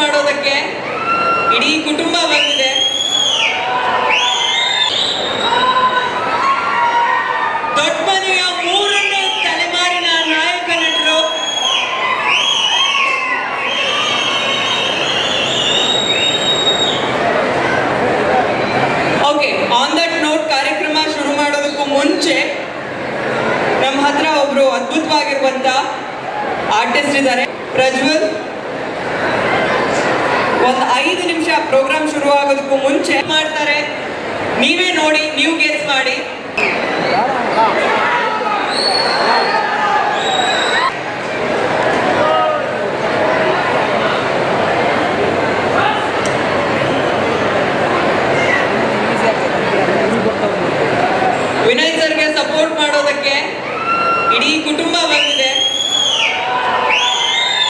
ಮಾಡೋದಕ್ಕೆ ಇಡೀ ಕುಟುಂಬ ಬಂದಿದೆ. ದೊಡ್ಡಮನೆಯ ಮೂರನೇ ತಲೆಮಾರಿನ ನಾಯಕ ನಟರು ಓಕೆ ಆನ್ ದಟ್ ನೋಟ್ ಕಾರ್ಯಕ್ರಮ ಶುರು ಮಾಡೋದಕ್ಕೂ ಮುಂಚೆ ನಮ್ಮ ಹತ್ರ ಒಬ್ರು ಅದ್ಭುತವಾಗಿರುವಂತ ಆರ್ಟಿಸ್ಟ್ ಇದ್ದಾರೆ. ಪ್ರಜ್ವಲ್ ಒಂದು ಐದು ನಿಮಿಷ ಪ್ರೋಗ್ರಾಮ್ ಶುರು ಆಗೋದಕ್ಕೂ ಮುಂಚೆ ಮಾಡ್ತಾರೆ. ನೀವೇ ನೋಡಿ ನೀವು ಗೆಸ್ ಮಾಡಿ.